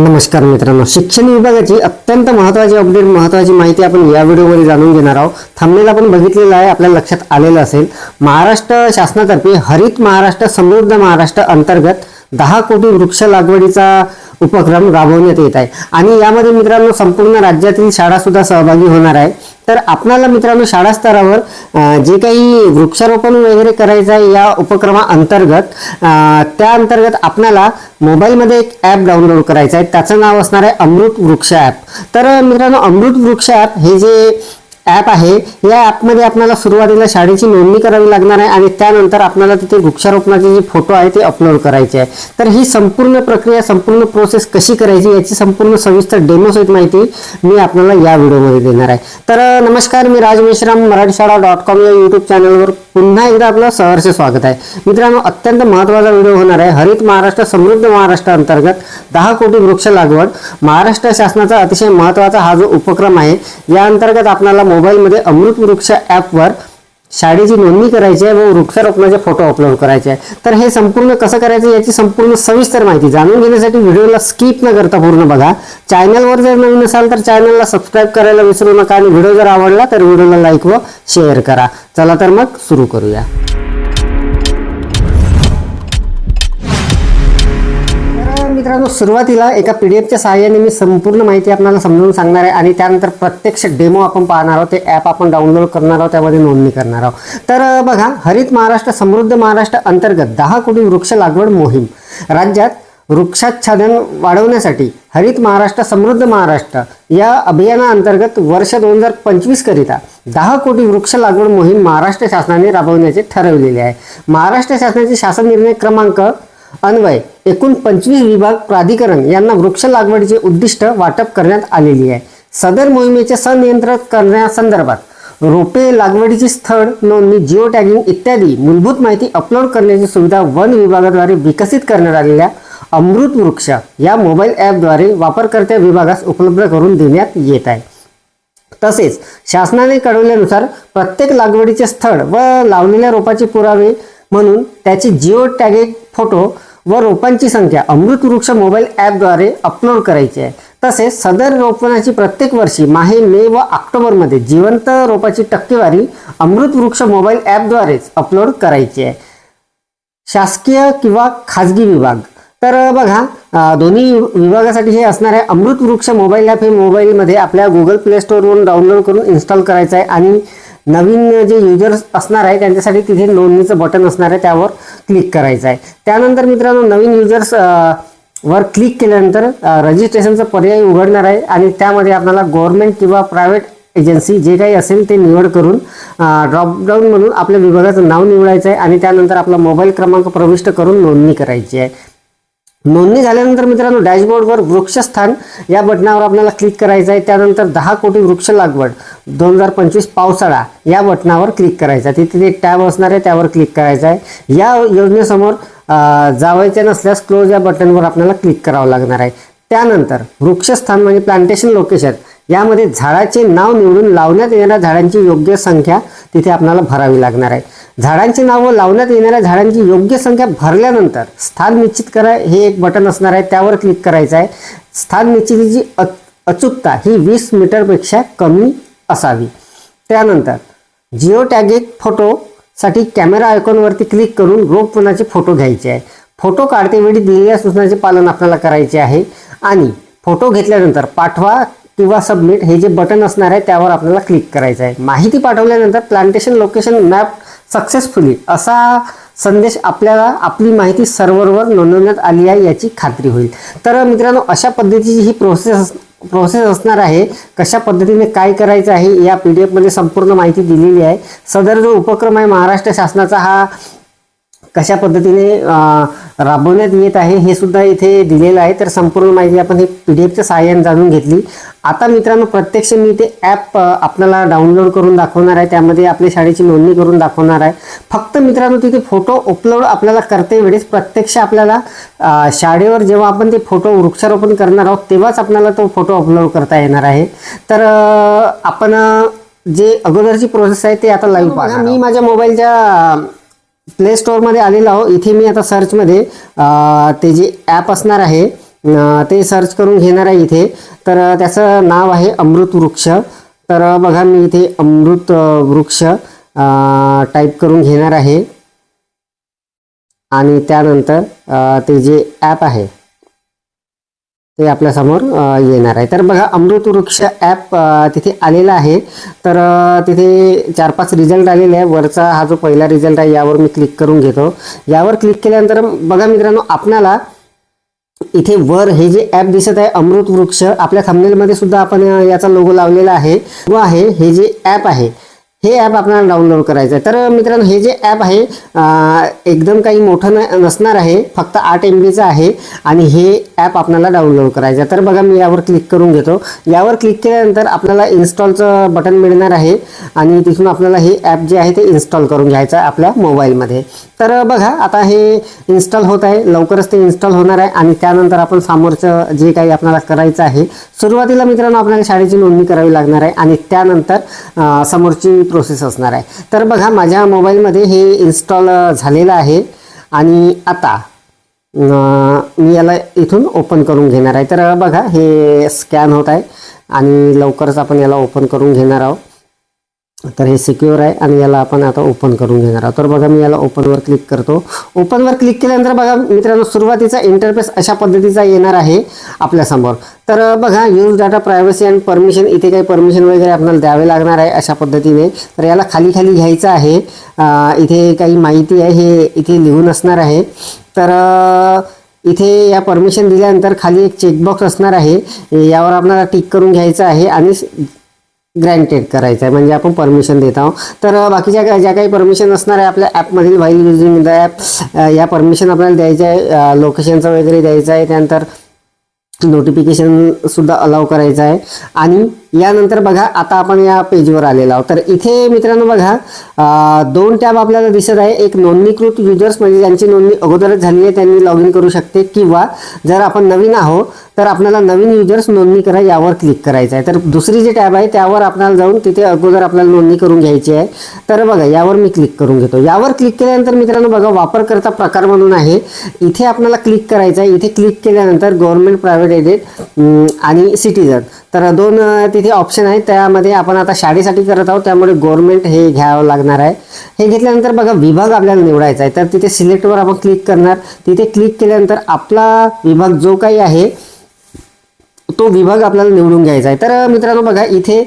नमस्कार मित्रांनो. शिक्षण विभागाची अत्यंत महत्त्वाची अपडेट महत्त्वाची माहिती आपण या व्हिडिओमध्ये जाणून घेणार आहोत. थांबलेलं आपण बघितलेलं आहे आपल्या लक्षात आलेलं असेल. महाराष्ट्र शासनातर्फे हरित महाराष्ट्र समृद्ध महाराष्ट्र अंतर्गत दहा कोटी वृक्ष लागवडीचा उपक्रम राबवण्यात येत आहे. आणि यामध्ये मित्रांनो संपूर्ण राज्यातील शाळासुद्धा सहभागी होणार आहे. तर आपणाला मित्रांनो शाळा स्तरावर जे काही वृक्षारोपण वगैरे करायचं आहे या उपक्रमाअंतर्गत त्या अंतर्गत आपणाला मोबाईलमध्ये एक ॲप डाउनलोड करायचं आहे. त्याचं नाव असणार आहे अमृत वृक्ष ॲप. तर मित्रांनो अमृत वृक्ष ॲप हे जे ॲप आहे. या ॲपमध्ये आपल्याला सुरुवातीला शाळेची नोंदणी करावी लागणार आहे आणि त्यानंतर आपल्याला तिथे वृक्षारोपणाचे जे फोटो आहे ते अपलोड करायचे आहे. तर ही संपूर्ण प्रक्रिया संपूर्ण प्रोसेस कशी करायची याची संपूर्ण सविस्तर डेमोसहित माहिती मी आपल्याला या व्हिडिओमध्ये देणार आहे. तर नमस्कार मी राज मेश्राम मराठी शाळा डॉट कॉम या यूट्यूब चॅनलवर पुन्हा एकदा आपलं सहर्ष स्वागत आहे. मित्रांनो अत्यंत महत्त्वाचा व्हिडिओ होणार आहे. हरित महाराष्ट्र समृद्ध महाराष्ट्र अंतर्गत दहा कोटी वृक्ष लागवड. महाराष्ट्र शासनाचा अतिशय महत्त्वाचा हा जो उपक्रम आहे या अंतर्गत आपल्याला मोबाईलमध्ये अमृत वृक्ष ॲपवर शाळेची नोंदणी करायची आहे व वृक्षारोपणाचे फोटो अपलोड करायचे आहे. तर हे संपूर्ण कसं करायचं याची संपूर्ण सविस्तर माहिती जाणून घेण्यासाठी व्हिडिओला स्किप न करता पूर्ण बघा. चॅनलवर जर नवीन असाल तर चॅनलला सबस्क्राईब करायला विसरू नका आणि व्हिडिओ जर आवडला तर व्हिडिओला लाईक व शेअर करा. चला तर मग सुरू करूया. मित्रांनो सुरुवातीला एका पी डी एफच्या सहाय्याने मी संपूर्ण माहिती आपल्याला समजून सांगणार आहे आणि त्यानंतर प्रत्यक्ष डेमो आपण पाहणार आहोत. ते ॲप आपण डाउनलोड करणार आहोत त्यामध्ये नोंदणी करणार आहोत. तर बघा हरित महाराष्ट्र समृद्ध महाराष्ट्र अंतर्गत दहा कोटी वृक्ष लागवड मोहीम. राज्यात वृक्षाच्छादन वाढवण्यासाठी हरित महाराष्ट्र समृद्ध महाराष्ट्र या अभियानाअंतर्गत वर्ष दोन हजार पंचवीस करिता दहा कोटी वृक्ष लागवड मोहीम महाराष्ट्र शासनाने राबवण्याचे ठरवलेले आहे. महाराष्ट्र शासनाचे शासन निर्णय क्रमांक अन्वय एकूण पंचवीस विभाग प्राधिकरण यांना वृक्ष लागवडीचे उद्दिष्ट वाटप करण्यात आलेली आहे. सदर मोहिमेचे संनियंत्रण करण्यासंदर्भात रोपे लागवडीची स्थळ नोंदणी जिओ टॅगिंग इत्यादी मूलभूत माहिती अपलोड करण्याची सुविधा वन विभागाद्वारे विकसित करण्यात आलेल्या अमृत वृक्ष या मोबाईल ॲपद्वारे वापरकर्त्या विभागास उपलब्ध करून देण्यात येत आहे. तसेच शासनाने कळवल्यानुसार प्रत्येक लागवडीचे स्थळ व लावलेल्या रोपाचे पुरावे म्हणून त्याची जिओ टॅगेड फोटो व रोपांची संख्या अमृत वृक्ष मोबाईल ॲपद्वारे अपलोड करायची आहे. तसेच सदर रोपणाची प्रत्येक वर्षी माहे मे व ऑक्टोबरमध्ये जिवंत रोपाची टक्केवारी अमृत वृक्ष मोबाईल ॲपद्वारेच अपलोड करायची आहे. शासकीय किंवा खाजगी विभाग. तर बघा दोन्ही विभागासाठी हे असणार आहे. अमृत वृक्ष मोबाईल ॲप हे मोबाईलमध्ये आपल्या गुगल प्ले स्टोरवरून डाउनलोड करून इन्स्टॉल करायचं आहे आणि नवीन जे युजर्स असणार आहे त्यांच्यासाठी तिथे नोंदणीचं बटन असणार आहे त्यावर क्लिक करायचं आहे. त्यानंतर मित्रांनो नवीन युजर्स वर क्लिक केल्यानंतर रजिस्ट्रेशनचा पर्याय उघडणार आहे आणि त्यामध्ये आपल्याला गव्हर्नमेंट किंवा प्रायव्हेट एजन्सी जे काही असेल ते निवड करून ड्रॉपडाऊनमधून आपल्या विभागाचं नाव निवडायचं आहे आणि त्यानंतर आपला मोबाईल क्रमांक प्रविष्ट करून नोंदणी करायची आहे. नोंदणी झाल्यानंतर मित्रांनो डॅशबोर्डवर वृक्षस्थान या बटनावर आपल्याला क्लिक करायचं आहे. त्यानंतर दहा कोटी वृक्ष लागवड दोन हजार पंचवीस पावसाळा या बटनावर क्लिक करायचं आहे. तिथे एक टॅब असणार आहे त्यावर क्लिक करायचं आहे. या योजनेसमोर जावायचे नसल्यास क्लोज या बटनवर आपल्याला क्लिक करावं लागणार आहे. त्यानंतर वृक्षस्थान म्हणजे प्लांटेशन लोकेशन यामध्ये झाडाचे नाव निवडून लावण्यात येणाऱ्या झाडांची योग्य संख्या तिथे आपल्याला भरावी लागणार आहे. झाडांची नावं लावण्यात येणाऱ्या झाडांची योग्य संख्या भरल्यानंतर स्थान निश्चित करा हे एक बटन असणार आहे त्यावर क्लिक करायचं आहे. स्थान निश्चितीची अ- अचूकता ही वीस मीटरपेक्षा कमी असावी. त्यानंतर जिओ टॅगेड फोटोसाठी कॅमेरा आयकॉनवरती क्लिक करून रोपवनाचे फोटो घ्यायचे आहे. फोटो काढतेवेळी दिलेल्या सूचनाचे पालन आपल्याला करायचे आहे. आणि फोटो घेतल्यानंतर पाठवा किंवा सबमिट हे जे बटन असणार आहे त्यावर आपल्याला क्लिक करायचं आहे. माहिती पाठवल्यानंतर प्लांटेशन लोकेशन मॅप सक्सेसफुली असा संदेश आपल्याला आपली माहिती सर्व्हरवर नोंदवण्यात आली आहे याची खात्री होईल. तर मित्रांनो अशा पद्धतीची ही प्रोसेस प्रोसेस असणार आहे. कशा पद्धतीने काय करायचं आहे या पी डी एफमध्ये संपूर्ण माहिती दिलेली आहे. सदर जो उपक्रम आहे महाराष्ट्र शासनाचा हा कशा पद्धतीने राबवण्यात येत आहे हे सुद्धा इथे दिलेलं आहे. तर संपूर्ण माहिती आपण हे पी डी एफच्या सहाय्याने जाणून घेतली. आता मित्रांनो प्रत्यक्ष मी ते ॲप आपल्याला डाउनलोड करून दाखवणार आहे. त्यामध्ये आपल्या शाळेची नोंदणी करून दाखवणार आहे. फक्त मित्रांनो तिथे फोटो अपलोड आपल्याला करते वेळेस प्रत्यक्ष आपल्याला शाळेवर जेव्हा आपण ते फोटो वृक्षारोपण करणार आहोत तेव्हाच आपल्याला तो फोटो अपलोड करता येणार आहे. तर आपण जे अगोदरची प्रोसेस आहे ते आता लाईव्ह पाहणार मी माझ्या मोबाईलच्या प्ले स्टोअरमध्ये आलेलो आहो इथे मी आता सर्चमध्ये ते जे ॲप असणार आहे ते सर्च करून घेणार आहे इथे. तर त्याचं नाव आहे अमृत वृक्ष. तर बघा मी इथे अमृत वृक्ष टाईप करून घेणार आहे. आणि त्यानंतर ते जे ॲप आहे ते आपल्यासमोर येणार आहे. तर बघा अमृत वृक्ष ॲप तिथे आलेला आहे. तर तिथे चार पाच रिझल्ट आलेले आहे. वरचा हा जो पहिला रिझल्ट आहे यावर मी क्लिक करून घेतो. यावर क्लिक केल्यानंतर बघा मित्रांनो आपणाला इथे वर हे जे ॲप दिसत आहे अमृत वृक्ष आपल्या थंबनेलमध्ये सुद्धा आपण याचा लोगो लावलेला आहे. व आहे हे जे ॲप आहे हे ॲप आपल्याला डाउनलोड करायचं आहे. तर मित्रांनो हे जे ॲप आहे एकदम काही मोठं न नसणार आहे. फक्त आठ एम बीचं आहे. आणि हे ॲप आपल्याला डाउनलोड करायचं तर बघा मी यावर क्लिक करून घेतो. यावर क्लिक केल्यानंतर आपल्याला इन्स्टॉलचं बटन मिळणार आहे. आणि तिथून आपल्याला हे ॲप जे आहे ते इन्स्टॉल करून घ्यायचं आहे आपल्या मोबाईलमध्ये तर बघा आता हे इन्स्टॉल होत आहे. लवकरच ते इन्स्टॉल होणार आहे. आणि त्यानंतर आपण समोरचं जे काही आपल्याला करायचं आहे सुरुवातीला मित्रांनो आपल्याला शाळेची नोंदणी करावी लागणार आहे. आणि त्यानंतर समोरची प्रोसेस असणार आहे. तर बघा माझ्या मोबाईलमध्ये हे इन्स्टॉल झालेलं आहे. आणि आता मी याला इथून ओपन करून घेणार आहे. तर बघा हे स्कॅन होत आहे आणि लवकरच आपण याला ओपन करून घेणार आहोत. तर हे सिक्युअर आहे आणि याला आपण आता ओपन करून घेणार आहोत. तर बघा मी याला ओपनवर क्लिक करतो. ओपनवर क्लिक केल्यानंतर बघा मित्रांनो सुरुवातीचा इंटरफेस अशा पद्धतीचा येणार आहे आपल्यासमोर तर बघा use data privacy and permission इथे काही परमिशन वगैरे आपल्याला द्यावे लागणार आहे अशा पद्धतीने. तर याला खाली खाली घ्यायचं आहे. इथे काही माहिती आहे हे इथे लिहून असणार आहे. तर इथे या परमिशन दिल्यानंतर खाली एक चेकबॉक्स असणार आहे. यावर आपल्याला टिक करून घ्यायचं आहे आणि ग्रँटेड करायचं आहे. म्हणजे आपण परमिशन देत आहोत. तर बाकीच्या ज्या काही परमिशन असणार आहे आपल्या ॲपमधील व्हाईल युजिंग द ॲप या परमिशन आपल्याला द्यायचं आहे. लोकेशनचं वगैरे द्यायचं आहे. त्यानंतर नोटिफिकेशनसुद्धा अलाव करायचं आहे. आणि यानंतर बघा आता आपण या पेजवर आलेलो आहोत. तर इथे मित्रांनो बघा दोन टॅब आपल्याला दिसत आहे. एक नोंदणीकृत युजर्स म्हणजे ज्यांची नोंदणी अगोदरच झालेली आहे त्यांनी लॉग इन करू शकते. किंवा जर आपण नवीन आहो तर आपल्याला नवीन युजर्स नोंदणी करा यावर क्लिक करायचं आहे. तर दुसरी जी टॅब आहे त्यावर आपल्याला जाऊन तिथे अगोदर आपल्याला नोंदणी करून घ्यायची आहे. तर बघा यावर मी क्लिक करून घेतो. यावर क्लिक केल्यानंतर मित्रांनो बघा वापरकर्ता प्रकार म्हणून आहे. इथे आपल्याला क्लिक करायचं आहे. इथे क्लिक केल्यानंतर गव्हर्नमेंट प्रायव्हेट एडेड आणि सिटीजन तर दोन ते तिथे ऑप्शन आहे. त्यामध्ये आपण आता शाळेसाठी करत आहोत. त्यामुळे गव्हर्नमेंट हे घ्यावं लागणार आहे. हे घेतल्यानंतर बघा विभाग आपल्याला निवडायचा आहे. तर तिथे सिलेक्टवर आपण क्लिक करणार. तिथे क्लिक केल्यानंतर आपला विभाग जो काही आहे तो विभाग आपल्याला निवडून घ्यायचा आहे. तर मित्रांनो बघा इथे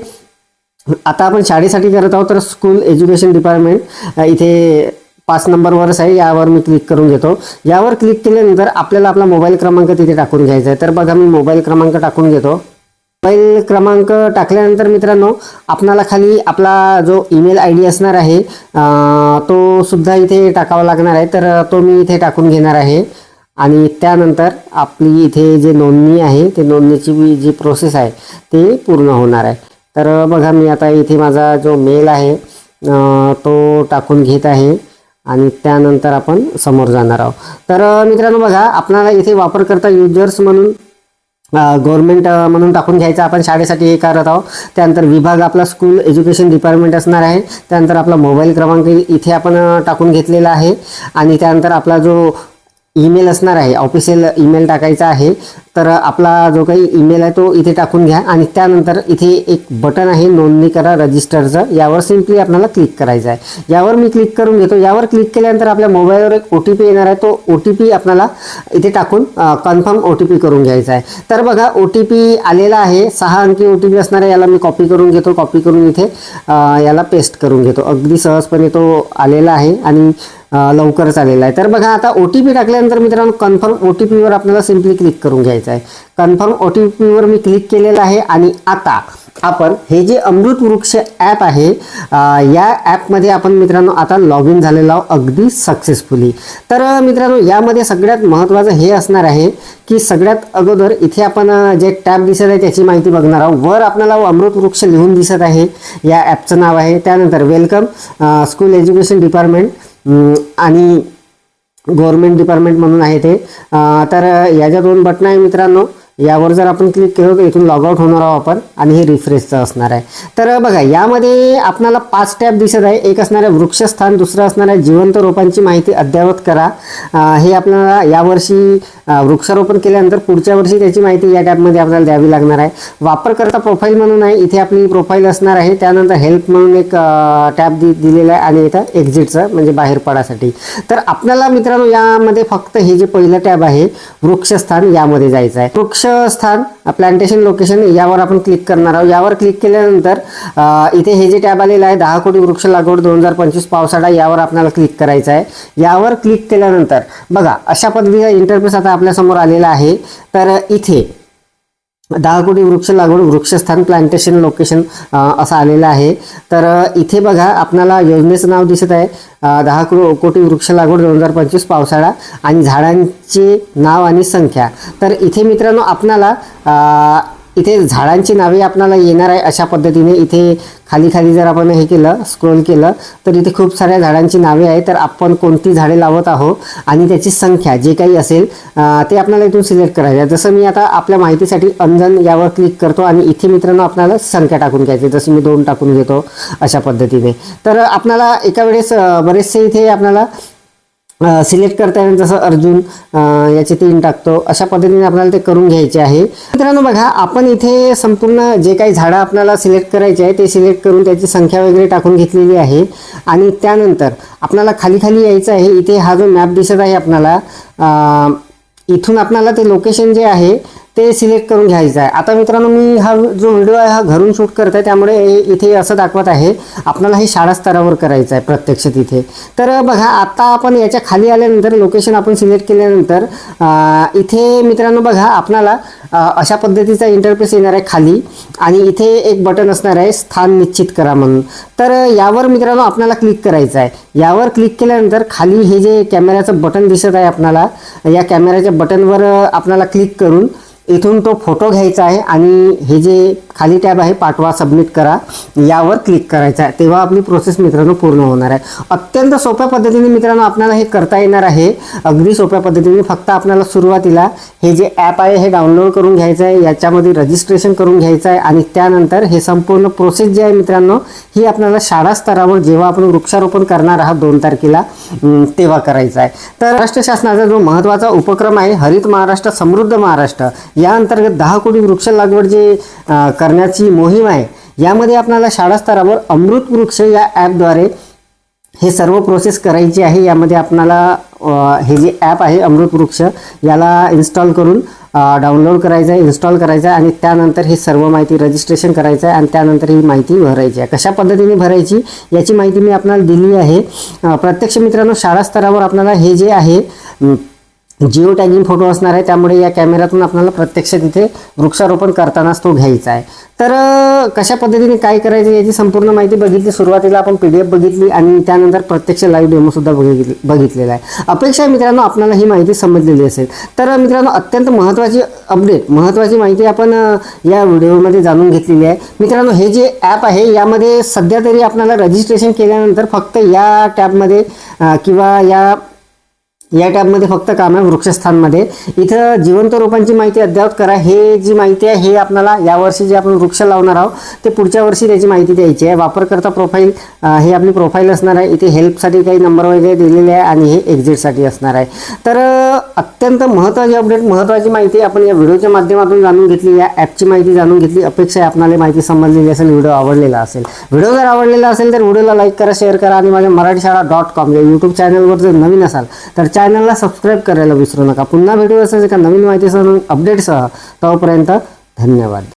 आता आपण शाळेसाठी करत आहोत. तर स्कूल एज्युकेशन डिपार्टमेंट इथे पाच नंबरवरच आहे. यावर मी क्लिक करून घेतो. यावर क्लिक केल्यानंतर आपल्याला आपला मोबाईल क्रमांक तिथे टाकून घ्यायचा आहे. तर बघा मी मोबाईल क्रमांक टाकून घेतो. मोबाईल क्रमांक टाकल्यानंतर मित्रांनो आपणाला खाली आपला जो ईमेल आय डी असणार आहे तो सुद्धा इथे टाकावा लागणार आहे. तर तो मी इथे टाकून घेणार आहे. आणि त्यानंतर आपली इथे जे नोंदणी आहे ते नोंदणीची जी प्रोसेस आहे ते पूर्ण होणार आहे. तर बघा मी आता इथे माझा जो मेल आहे तो टाकून घेत आहे. आणि त्यानंतर आपण समोर जाणार आहोत. तर मित्रांनो बघा आपणाला इथे वापरकर्ता युजर्स म्हणून गव्हर्नमेंट म्हणून टाकून घ्यायचं. आपण शाळेसाठी हे करत आहोत. त्यानंतर विभाग आपला स्कूल एज्युकेशन डिपार्टमेंट असणार आहे. त्यानंतर आपला मोबाईल क्रमांक इथे आपण टाकून घेतलेला आहे. आणि त्यानंतर आपला जो ईमेल असणार आहे. ऑफिशियल ईमेल टाकायचा आहे. तर आपला जो काही ईमेल आहे तो इथे टाकून घ्या आणि त्यानंतर इथे एक बटन आहे नोंदणी करा रजिस्टरचं यावर सिम्पली आपल्याला क्लिक करायचं आहे. यावर मी क्लिक करून घेतो. यावर क्लिक केल्यानंतर आपल्या मोबाईलवर एक ओ टी पी येणार आहे. तो ओ टी पी आपल्याला इथे टाकून कन्फर्म ओ टी पी करून घ्यायचा आहे. तर बघा ओ टी पी आलेला आहे. सहा अंकी ओ टी पी असणार आहे. याला मी कॉपी करून घेतो. कॉपी करून इथे याला पेस्ट करून घेतो. अगदी सहजपणे तो आलेला आहे. आणि लवकरच आलेला आहे. तर बघा आता ओ टी पी टाकल्यानंतर मित्रांनो कन्फर्म ओ टी पीवर आपल्याला सिम्पली क्लिक करून घ्यायचं आहे. कन्फर्म ओ टी पीवर मी क्लिक केलेलं आहे आणि आता आपण हे जे अमृत वृक्ष ॲप आहे या ॲपमध्ये आपण मित्रांनो आता लॉग इन झालेलो आहोत अगदी सक्सेसफुली तर मित्रांनो यामध्ये सगळ्यात महत्त्वाचं हे असणार आहे की सगळ्यात अगोदर इथे आपण जे टॅब दिसत आहे त्याची माहिती बघणार आहोत. वर आपल्याला अमृत वृक्ष लिहून दिसत आहे. या ॲपचं नाव आहे. त्यानंतर वेलकम स्कूल एज्युकेशन डिपार्टमेंट आणि गव्हर्नमेंट डिपार्टमेंट म्हणून आहे ते. तर या ज्या दोन बटणं आहे मित्रांनो. यावर जर आपण क्लिक केलं तर इथून लॉगआउट होणार आहोत आपण आणि हे रिफ्रेशचं असणार आहे. तर बघा यामध्ये आपल्याला पाच टॅब दिसत आहे. एक असणार आहे वृक्षस्थान दुसरं असणार आहे जिवंत रोपांची माहिती अद्ययावत करा. हे आपल्याला यावर्षी वृक्षारोपण केल्यानंतर पुढच्या वर्षी त्याची माहिती या टॅबमध्ये आपल्याला द्यावी लागणार आहे. वापरकर्ता प्रोफाईल म्हणून आहे. इथे आपली प्रोफाईल असणार आहे. त्यानंतर हेल्प म्हणून एक टॅब दि दिलेला आहे आणि इथं एक्झिटचं म्हणजे बाहेर पडासाठी. तर आपल्याला मित्रांनो यामध्ये फक्त हे जे पहिलं टॅब आहे वृक्षस्थान यामध्ये जायचं आहे. वृक्ष स्थान प्लांटेशन लोकेशन यावर आपण क्लिक करणार आहोत. यावर क्लिक केल्यानंतर इथे हे जे टॅब आलेलं आहे दहा कोटी वृक्ष लागवड दोन हजार पंचवीस पावसाळा यावर आपल्याला क्लिक करायचं आहे. यावर क्लिक केल्यानंतर बघा अशा पद्धतीचा इंटरफेस आता आपल्यासमोर आलेला आहे. तर इथे दहा कोटी वृक्ष लागवड वृक्षस्थान प्लांटेशन लोकेशन असं आलेलं आहे. तर इथे बघा आपल्याला योजनेचं नाव दिसत आहे. दहा को कोटी वृक्ष लागवड दोन हजार पंचवीस पावसाळा आणि झाडांचे नाव आणि संख्या. तर इथे मित्रांनो आपणाला इथे झाडांची नावे आपणाला येणार आहे अशा पद्धतीने. इथे खाली खाली जर आपण हे केलं स्क्रोल केलं तर इथे खूप साऱ्या झाडांची नावे आहेत तर आपण कोणती झाडे लावत आहोत आणि त्याची संख्या जे काही असेल ते आपल्याला इथून सिलेक्ट करायचं आहे. जसं मी आता आपल्या माहितीसाठी अंजन यावर क्लिक करतो आणि इथे मित्रांनो आपल्याला संख्या टाकून घ्यायची जसं मी दोन टाकून घेतो अशा पद्धतीने. तर आपल्याला एका वेळेस बरेचसे इथे आपल्याला सिलेक्ट करता येईल जसं अर्जुन याचे तीन टाकतो. अशा पद्धतीने आपल्याला ते करून घ्यायचे आहे. मित्रांनो बघा आपण इथे संपूर्ण जे काही झाडं आपल्याला सिलेक्ट करायचे आहे ते सिलेक्ट करून त्याची संख्या वगैरे टाकून घेतलेली आहे. आणि त्यानंतर आपल्याला खाली खाली यायचं आहे. इथे हा जो मॅप दिसत आहे आपल्याला इथून आपल्याला ते लोकेशन जे आहे ते सिलेक्ट करून घ्यायचं आहे. आता मित्रांनो मी हा जो व्हिडिओ आहे हा घरून शूट करत आहे त्यामुळे इथे असं दाखवत आहे आपल्याला हे शाळा स्तरावर करायचं आहे प्रत्यक्ष तिथे तर बघा आता आपण याच्या खाली आल्यानंतर लोकेशन आपण सिलेक्ट केल्यानंतर इथे मित्रांनो बघा आपणाला अशा पद्धतीचा इंटरफेस येणार आहे खाली आणि इथे एक बटन असणार आहे स्थान निश्चित करा म्हणून. तर यावर मित्रांनो आपल्याला क्लिक करायचं आहे. यावर क्लिक केल्यानंतर खाली हे जे कॅमेऱ्याचं बटन दिसत आहे आपणाला या कॅमेऱ्याच्या बटनवर आपल्याला क्लिक करून इथून तो फोटो घ्यायचा आहे आणि हे जे खाली टॅब आहे पाठवा सबमिट करा. यावर क्लिक करायचं आहे. तेव्हा आपली प्रोसेस मित्रांनो पूर्ण होणार आहे. अत्यंत सोप्या पद्धतीने मित्रांनो आपल्याला हे करता येणार आहे. अगदी सोप्या पद्धतीने फक्त आपल्याला सुरुवातीला हे जे ॲप आहे हे डाउनलोड करून घ्यायचं आहे. याच्यामध्ये रजिस्ट्रेशन करून घ्यायचं आहे. आणि त्यानंतर हे संपूर्ण प्रोसेस जे आहे मित्रांनो ही आपल्याला शाळा स्तरावर जेव्हा आपण वृक्षारोपण करणार आहात दोन तारखेला तेव्हा करायचं आहे. तर महाराष्ट्र शासनाचा जो महत्त्वाचा उपक्रम आहे हरित महाराष्ट्र समृद्ध महाराष्ट्र या अंतर्गत दहा कोटी वृक्ष लागवड जे करण्याची मोहीम आहे. यामध्ये आपल्याला शाळा स्तरावर अमृत वृक्ष या ॲपद्वारे हे सर्व प्रोसेस करायची आहे. यामध्ये आपणाला हे जे ॲप आहे अमृत वृक्ष याला इन्स्टॉल करून डाउनलोड करायचं आहे इन्स्टॉल करायचं आहे आणि त्यानंतर ही सर्व माहिती रजिस्ट्रेशन करायचं आहे आणि त्यानंतर ही माहिती भरायची आहे. कशा पद्धतीने भरायची याची माहिती मी आपल्याला दिली आहे. प्रत्यक्ष मित्रांनो शाळा स्तरावर आपल्याला हे जे आहे जिओ टॅगिंग फोटो असणार आहे त्यामुळे या कॅमेऱ्यातून आपल्याला प्रत्यक्ष तिथे वृक्षारोपण करतानाच तो घ्यायचा आहे. तर कशा पद्धतीने काय करायचं याची संपूर्ण माहिती बघितली. सुरुवातीला आपण पी डी एफ बघितली आणि त्यानंतर प्रत्यक्ष लाईव्ह डेमोसुद्धा बघितली बघितलेला आहे. अपेक्षा आहे मित्रांनो आपल्याला ही माहिती समजलेली असेल. तर मित्रांनो अत्यंत महत्त्वाची अपडेट महत्त्वाची माहिती आपण या व्हिडिओमध्ये जाणून घेतलेली आहे. मित्रांनो हे जे ॲप आहे यामध्ये सध्या तरी आपल्याला रजिस्ट्रेशन केल्यानंतर फक्त या टॅबमध्ये किंवा या या टॅबमध्ये फक्त काम आहे वृक्षस्थानमध्ये. इथं जिवंत रोपांची माहिती अद्ययावत करा. हे जी माहिती आहे हे आपल्याला यावर्षी जे आपण वृक्ष लावणार आहोत ते पुढच्या वर्षी त्याची माहिती द्यायची आहे. वापरकर्ता प्रोफाईल हे आपली प्रोफाईल असणार आहे. इथे हेल्पसाठी काही नंबर वगैरे दिलेले आहे आणि हे एक्झिटसाठी असणार आहे. तर अत्यंत महत्त्वाची अपडेट महत्त्वाची माहिती आपण या व्हिडिओच्या माध्यमातून जाणून घेतली या ॲपची माहिती जाणून घेतली. अपेक्षा आहे आपणाला माहिती समजलेली असेल व्हिडिओ आवडलेला असेल. व्हिडिओ जर आवडलेला असेल तर व्हिडिओला लाईक करा शेअर करा आणि माझ्या मराठी शाळा डॉट कॉम या यूट्यूब चॅनलवर जर नवीन असाल तर चॅनलला सबस्क्राईब करायला विसरू नका. पुन्हा व्हिडिओ असेल एका नवीन माहितीसह अपडेटसह तोपर्यंत धन्यवाद.